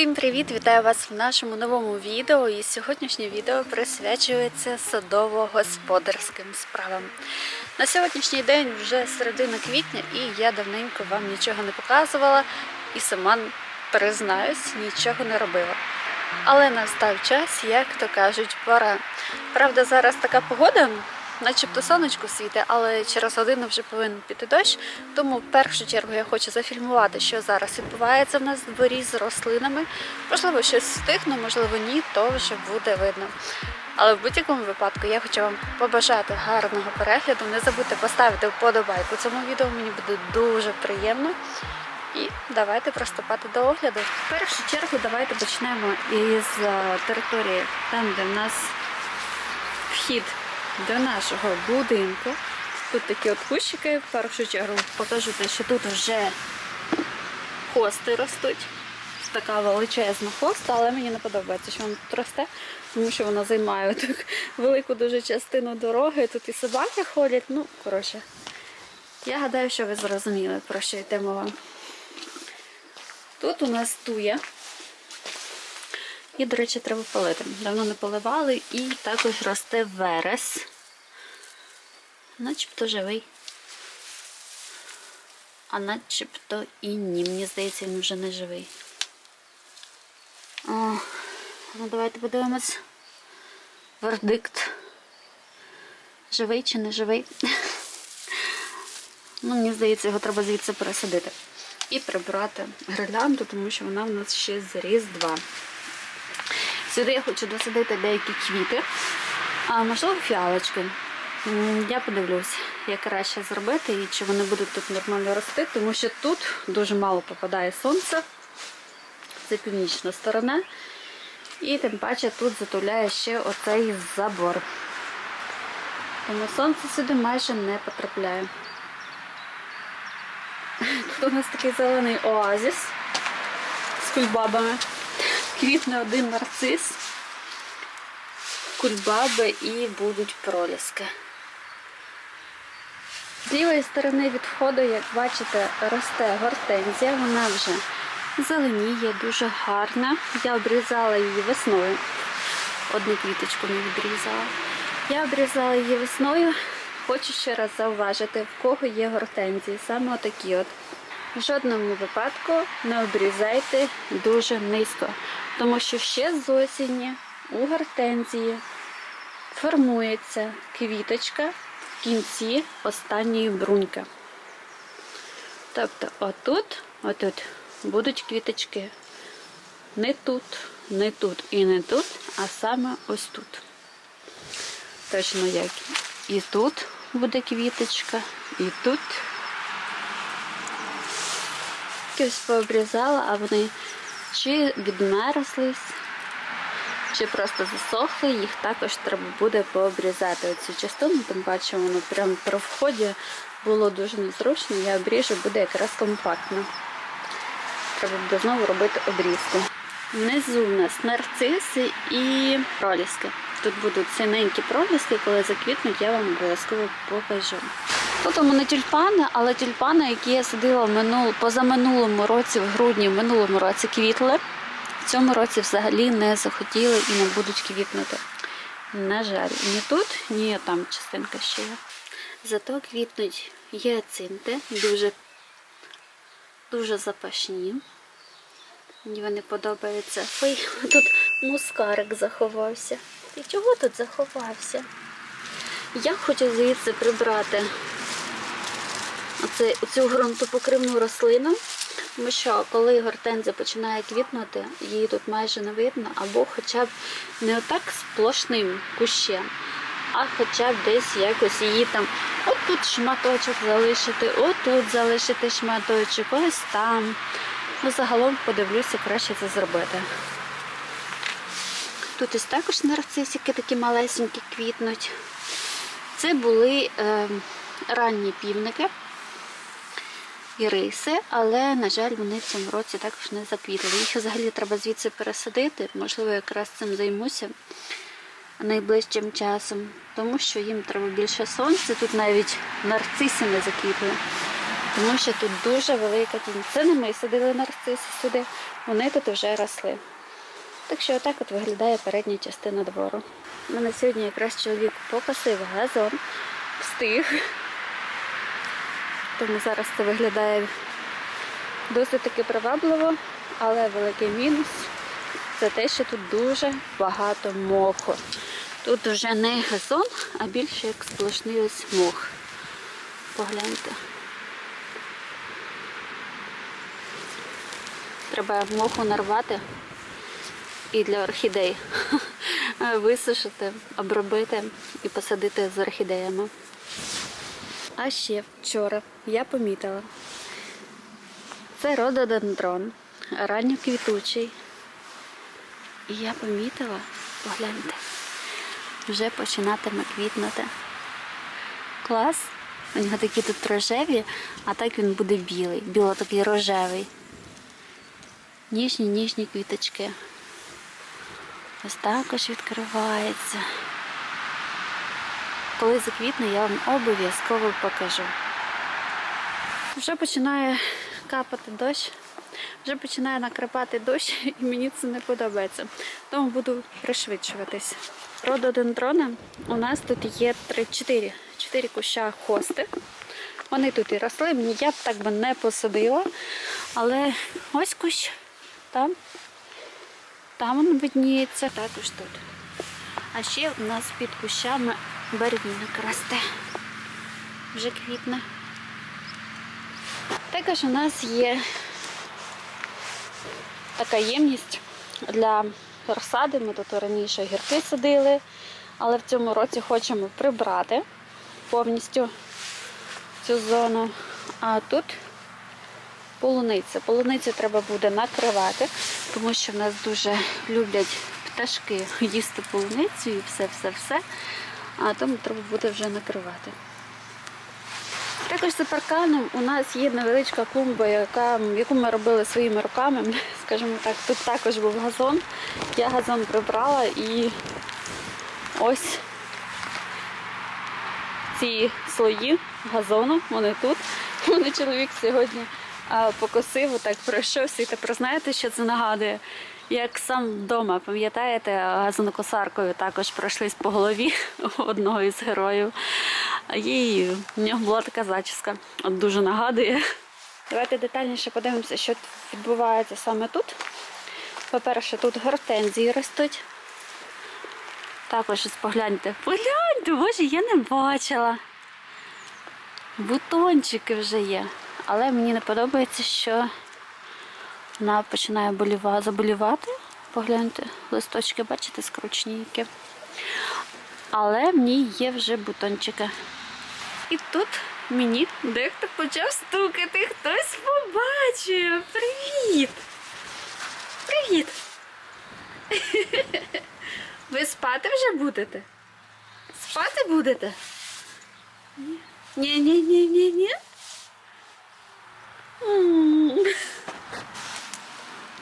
Всім привіт! Вітаю вас в нашому новому відео. І сьогоднішнє відео присвячується садово-господарським справам. На сьогоднішній день вже середина квітня, і я давненько вам нічого не показувала і сама признаюсь, нічого не робила. Але настав час, як то кажуть, пора. Правда, зараз така погода, начебто сонечко світе, але через годину вже повинен піти дощ. Тому в першу чергу я хочу зафільмувати, що зараз відбувається в нас в дворі з рослинами. Можливо, щось встигну, можливо, ні, то вже буде видно. Але в будь-якому випадку я хочу вам побажати гарного перегляду. Не забудьте поставити вподобайку цьому відео, мені буде дуже приємно. І давайте приступати до огляду. В першу чергу давайте почнемо із е, території, там, де в нас вхід до нашого будинку. Тут такі от кущики. В першу чергу покажу що тут вже хости ростуть. Така величезна хоста, але мені не подобається, що вона тут росте, тому що вона займає так велику дуже частину дороги. Тут і собаки ходять. Ну, коротше, я гадаю, що ви зрозуміли, про що йде мова. Тут у нас туя. І, до речі, треба полити. Давно не поливали. І також росте верес. Начебто живий. А начебто і ні. Мені здається, він вже не живий. О, ну давайте подивимось. Вердикт. Живий чи не живий? Ну, мені здається, його треба звідси пересадити. І прибрати гірлянду, тому що вона в нас ще з Різдва. Сюди я хочу досадити деякі квіти, а можливо фіалочки. Я подивлюсь, як краще зробити і чи вони будуть тут нормально рости, тому що тут дуже мало попадає сонце. Це північна сторона. І тим паче тут затуляє ще оцей забор. Тому сонце сюди майже не потрапляє. Тут у нас такий зелений оазіс з кульбабами. Квітне один нарцис, кульбаби і будуть проліски. З лівої сторони від входу, як бачите, росте гортензія, вона вже зеленіє, дуже гарна. Я обрізала її весною. Одну квіточку не відрізала. Я обрізала її весною. Хочу ще раз зауважити, в кого є гортензії, саме отакі от. В жодному випадку не обрізайте дуже низько, тому що ще з осені у гортензії формується квіточка в кінці останньої бруньки. Тобто отут, отут будуть квіточки не тут, не тут і не тут, а саме ось тут. Точно як і тут буде квіточка, і тут. Ось пообрізала, а вони чи відмерзлись, чи просто засохли, їх також треба буде пообрізати. Оцю частину, тим паче воно прямо при вході було дуже незручно, я обріжу, буде якраз компактно. Треба буде знову робити обрізку. Внизу в нас нарциси і проліски. Тут будуть синенькі проліски, коли заквітнуть, я вам обов'язково покажу. Тут у мене тюльпани, але тюльпани, які я садила в минул, позаминулому році, в грудні, в минулому році квітли. В цьому році взагалі не захотіли і не будуть квітнути. На жаль, ні тут, ні там частинка ще є. Зато квітнуть гіацинти, дуже, дуже запашні. Мені вони подобаються. Ой, тут мускарик заховався. Ти чого тут заховався? Я хочу звідси прибрати оцю ґрунтопокривну рослину, тому що коли гортензія починає квітнути, її тут майже не видно, або хоча б не отак сплошним кущем, а хоча б десь якось її там отут шматочок залишити, отут залишити шматочок, ось там. Ну, загалом подивлюся, краще це зробити. Тут ось також нарцисики такі малесенькі квітнуть. Це були е, ранні півники і але, на жаль, вони в цьому році також не заквітли. Їх взагалі треба звідси пересадити, можливо, якраз цим займуся найближчим часом, тому що їм треба більше сонця. Тут навіть нарциси не заквітли. Тому що тут дуже велика тінь. Це не ми садили нарциси сюди, вони тут вже росли. Так що отак от виглядає передня частина двору. У мене сьогодні якраз чоловік покосив газон, встиг. Тому зараз це виглядає досить таки привабливо, але великий мінус це те, що тут дуже багато моху. Тут вже не газон, а більше як сплошний ось мох. Погляньте. Треба моху нарвати і для орхідей висушити, обробити і посадити з орхідеями. А ще вчора я помітила. Це рододендрон, ранньоквітучий. І я помітила, погляньте, вже починатиме квітнути. Клас. У нього такі тут рожеві, а так він буде білий, біло такий рожевий. Ніжні, ніжні квіточки. Ось також відкривається. Коли заквітне, я вам обов'язково покажу. Вже починає капати дощ, вже починає накрапати дощ, і мені це не подобається. Тому буду пришвидшуватись. Рододендрона у нас тут є 3-4 4 куща хости. Вони тут і росли, мені я б так би не посадила. Але ось кущ там. Там він видніється, також тут. А ще у нас під кущами барвінок росте. Вже квітне. Також у нас є така ємність для розсади. Ми тут раніше гірки садили, але в цьому році хочемо прибрати повністю цю зону. А тут полуниця. Полуницю треба буде накривати, тому що в нас дуже люблять пташки їсти полуницю і все-все-все. А тому треба буде вже накривати. Також за парканом у нас є невеличка клумба, яка, яку ми робили своїми руками. Скажімо так, тут також був газон. Я газон прибрала і ось ці слої газону, вони тут. Мене чоловік сьогодні покосив, отак пройшовся і тепер знаєте, що це нагадує? Як сам вдома, пам'ятаєте, газонокосаркою також пройшлись по голові одного із героїв. І в нього була така зачіска. От дуже нагадує. Давайте детальніше подивимося, що відбувається саме тут. По-перше, тут гортензії ростуть. Також ось погляньте. Погляньте, боже, я не бачила. Бутончики вже є. Але мені не подобається, що вона починає боліва- заболівати. Погляньте, листочки, бачите, скручені які. Але в ній є вже бутончики. І тут мені дехто почав стукати. Хтось побачив. Привіт! Привіт! Ви спати вже будете? Спати будете? Ні, ні, ні, ні, ні. М.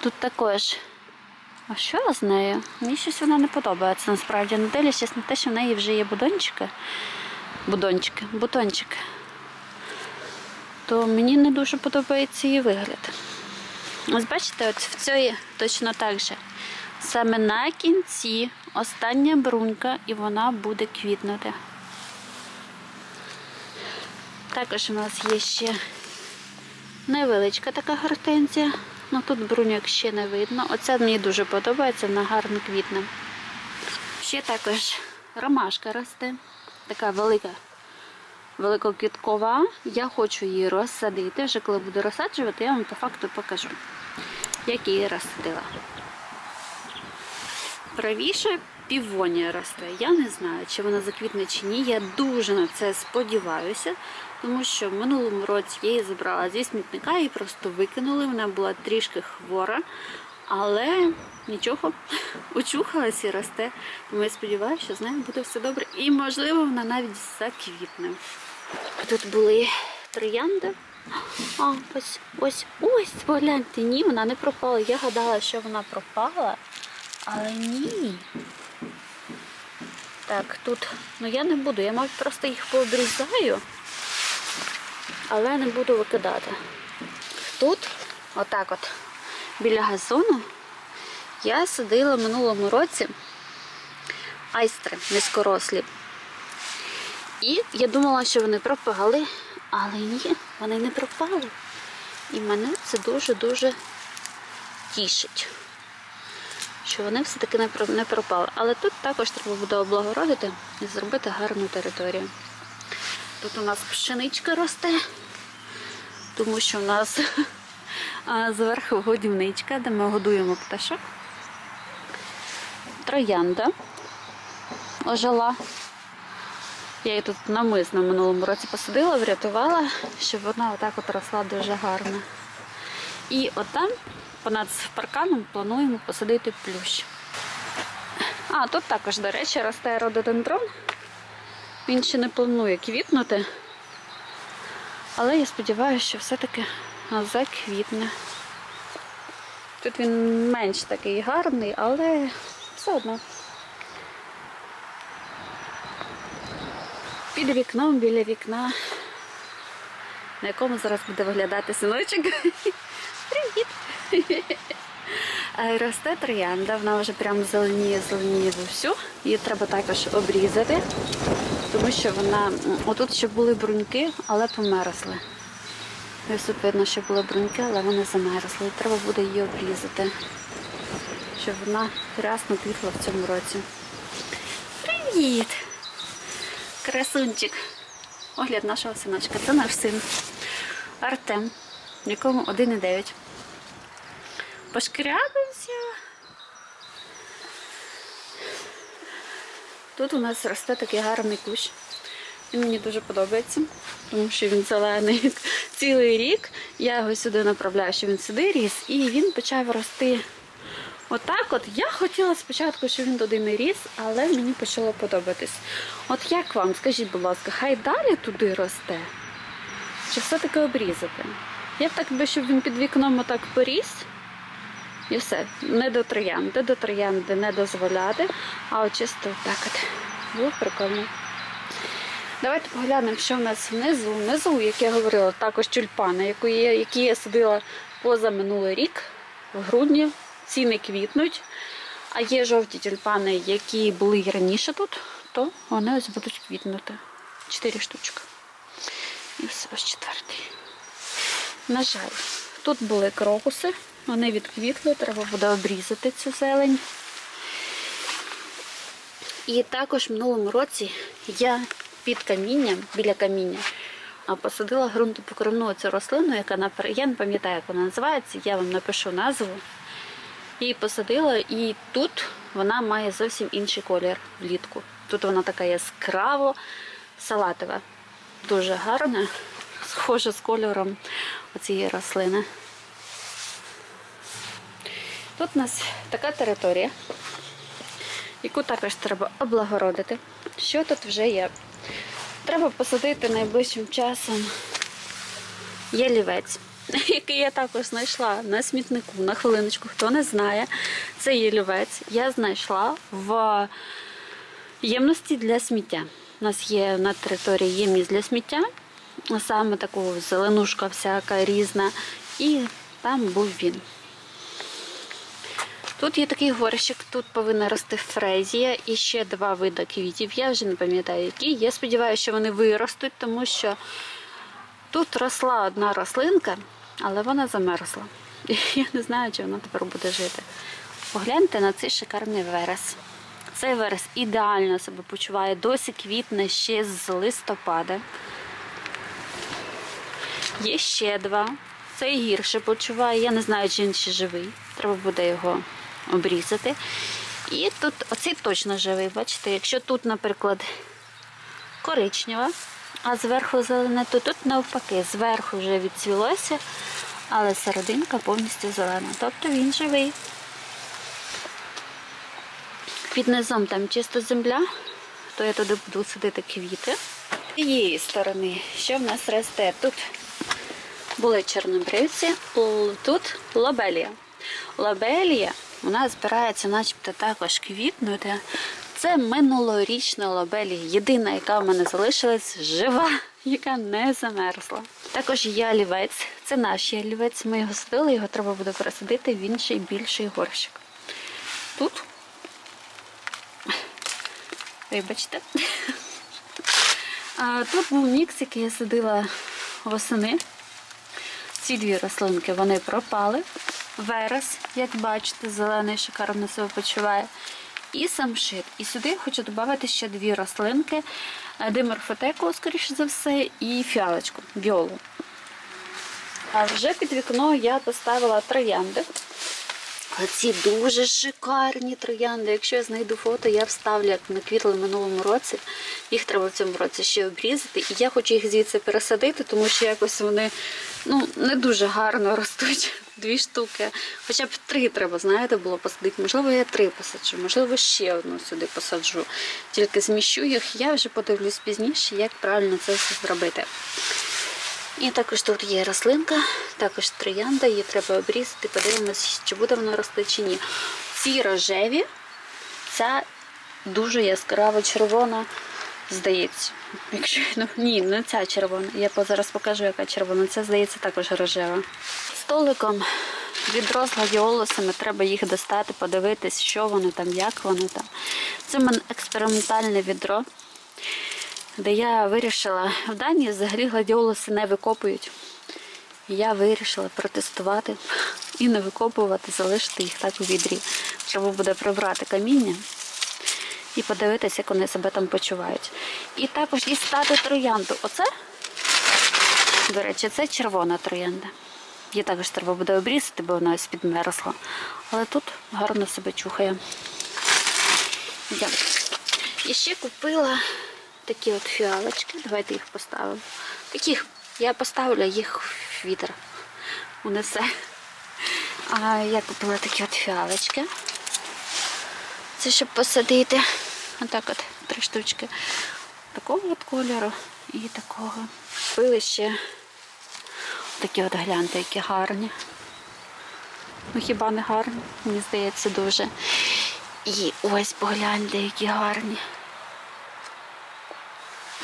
Тут також. А що з нею? Мені щось вона не подобається насправді. Не дивлячись на те, що в неї вже є будончики. Будончики, бутончики. То мені не дуже подобається її вигляд. Ось бачите, от в цій точно так же. Саме на кінці остання брунька і вона буде квітнути. Також у нас є ще невеличка така гортензія. Ну тут бруньок ще не видно. Оця мені дуже подобається, вона гарно квітне. Ще також ромашка росте. Така велика, великоквіткова. Я хочу її розсадити. Вже коли буду розсаджувати, я вам по факту покажу, як її розсадила. Правіше півонія росте. Я не знаю, чи вона заквітне чи ні. Я дуже на це сподіваюся, тому що в минулому році я її забрала зі смітника і просто викинули. Вона була трішки хвора, але нічого, очухалась і росте. Тому я сподіваюся, що з нею буде все добре. І, можливо, вона навіть заквітне. Тут були троянди. А, ось, ось, ось, погляньте, ні, вона не пропала. Я гадала, що вона пропала, але ні. Так, тут, ну я не буду, я мабуть просто їх пообрізаю. Але не буду викидати. Тут, отак от, біля газону, я садила минулому році айстри низькорослі. І я думала, що вони пропали, але ні, вони не пропали. І мене це дуже-дуже тішить, що вони все-таки не пропали. Але тут також треба буде облагородити і зробити гарну територію. Тут у нас пшеничка росте, тому що у нас зверху годівничка, де ми годуємо пташок. Троянда ожила. Я її тут намисно в минулому році посадила, врятувала, щоб вона отак от росла дуже гарно. І отам, понад парканом, плануємо посадити плющ. А, тут також, до речі, росте рододендрон. Він ще не планує квітнути. Але я сподіваюся, що все-таки заквітне. Тут він менш такий гарний, але все одно. Під вікном, біля вікна, на якому зараз буде виглядати синочок. Привіт! Е, Росте троянда, вона вже прям зеленіє, зеленіє вовсю. Її треба також обрізати, тому що вона. Отут ще були бруньки, але померзли. Ось тут були бруньки, але вони замерзли. І треба буде її обрізати, щоб вона рясно квітла в цьому році. Привіт! Красунчик. Огляд нашого синочка. Це наш син Артем, якому 1,9. Пошкрябився. Тут у нас росте такий гарний кущ. Він мені дуже подобається, тому що він зелений цілий рік. Я його сюди направляю, що він сюди ріс, і він почав рости Отак от я хотіла спочатку, щоб він туди не ріс, але мені почало подобатись. От як вам, скажіть, будь ласка, хай далі туди росте? Чи все-таки обрізати? Я б так би, щоб він під вікном отак поріс. І все, не до троянди, до троянди не дозволяти, а от чисто так от. Було прикольно. Давайте поглянемо, що в нас внизу. Внизу, як я говорила, також тюльпани, які я, садила поза минулий рік, в грудні. Ці не квітнуть. А є жовті тюльпани, які були і раніше тут, то вони ось будуть квітнути. Чотири штучки. І все ось четвертий. На жаль, тут були крокуси, вони відквітли, треба буде обрізати цю зелень. І також в минулому році я під камінням, біля каміння, посадила ґрунтопокривну цю рослину, яка я не пам'ятаю, як вона називається, я вам напишу назву. Її посадила, і тут вона має зовсім інший колір влітку. Тут вона така яскраво салатова, дуже гарна, схожа з кольором цієї рослини. Тут у нас така територія, яку також треба облагородити. Що тут вже є? Треба посадити найближчим часом ялівець, який я також знайшла на смітнику, на хвилиночку, хто не знає, це ялівець. Я знайшла в ємності для сміття. У нас є на території ємність для сміття, саме таку зеленушка всяка різна, і там був він. Тут є такий горщик, тут повинна рости фрезія і ще два види квітів. Я вже не пам'ятаю, які. Я сподіваюся, що вони виростуть, тому що тут росла одна рослинка, але вона замерзла. Я не знаю, чи вона тепер буде жити. Погляньте на цей шикарний верес. Цей верес ідеально себе почуває, досі квітне ще з листопада. Є ще два. Цей гірше почуває. Я не знаю, чи він ще живий. Треба буде його обрізати. І тут оцей точно живий. Бачите, якщо тут, наприклад, коричнева, а зверху зелене, то тут навпаки, зверху вже відцвілося, але серединка повністю зелена. Тобто він живий. Під низом там чисто земля, то я туди буду садити квіти. З цієї сторони, що в нас росте? Тут були чорнобривці, тут лобелія. Лобелія нас збирається начебто також квітнути. Це минулорічна лобелія, єдина, яка в мене залишилась жива, яка не замерзла. Також є олівець. Це наш олівець. Ми його садили, його треба буде пересадити в інший більший горщик. Тут, вибачте, а тут був мікс, який я садила восени. Ці дві рослинки вони пропали. Верес, як бачите, зелений шикарно себе почуває. І самшит. І сюди хочу додати ще дві рослинки: Е, диморфотеку, скоріше за все, і фіалочку, віолу. А вже під вікно я поставила троянди. Оці дуже шикарні троянди. Якщо я знайду фото, я вставлю, як вони квітли в минулому році. Їх треба в цьому році ще обрізати. І я хочу їх звідси пересадити, тому що якось вони ну, не дуже гарно ростуть. Дві штуки. Хоча б три треба, знаєте, було посадити. Можливо, я три посаджу, можливо, ще одну сюди посаджу. Тільки зміщу їх. Я вже подивлюсь пізніше, як правильно це все зробити. І також тут є рослинка, також троянда, її треба обрізати, подивимось, чи буде вона рости чи ні. Ці рожеві, ця дуже яскраво червона, здається. Якщо ну, ні, не ця червона. Я зараз покажу, яка червона. Це здається також рожева. Столиком відро з гладіолусами, треба їх достати, подивитись, що вони там, як вони там. Це в мене експериментальне відро де я вирішила, в Данії взагалі гладіолуси не викопують. Я вирішила протестувати і не викопувати, залишити їх так у відрі. Треба буде прибрати каміння і подивитися, як вони себе там почувають. І також дістати троянду. Оце, до речі, це червона троянда. Її також треба буде обрізати, бо вона ось підмерзла. Але тут гарно себе чухає. Я. І ще купила такі от фіалочки. Давайте їх поставимо. Таких я поставлю їх в вітер. Унесе. А я купила такі от фіалочки. Це щоб посадити. Отак от три штучки. Такого от кольору і такого. Купили ще такі от гляньте, які гарні. Ну хіба не гарні? Мені здається, дуже. І ось погляньте, які гарні.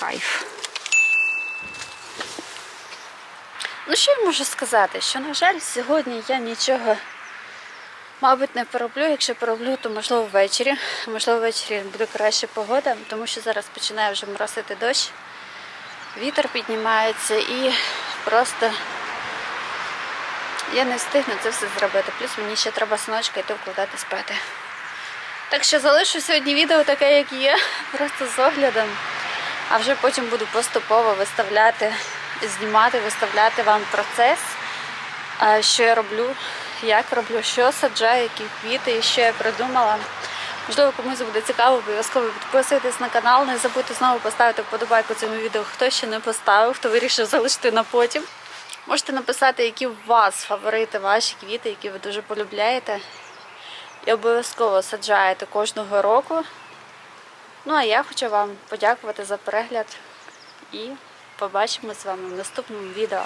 Кайф. Ну, що я можу сказати? Що, на жаль, сьогодні я нічого, мабуть, не пороблю. Якщо пороблю, то можливо ввечері. Можливо, ввечері буде краща погода, тому що зараз починає вже моросити дощ, вітер піднімається і просто я не встигну це все зробити. Плюс мені ще треба синочка йти вкладати спати. Так що залишу сьогодні відео таке, як є, просто з оглядом. А вже потім буду поступово виставляти, знімати, виставляти вам процес, що я роблю, як роблю, що саджаю, які квіти і що я придумала. Можливо, комусь буде цікаво, обов'язково підписуйтесь на канал. Не забудьте знову поставити вподобайку цьому відео, хто ще не поставив, хто вирішив залишити на потім. Можете написати, які у вас фаворити, ваші квіти, які ви дуже полюбляєте. І обов'язково саджаєте кожного року. Ну а я хочу вам подякувати за перегляд і побачимо з вами в наступному відео.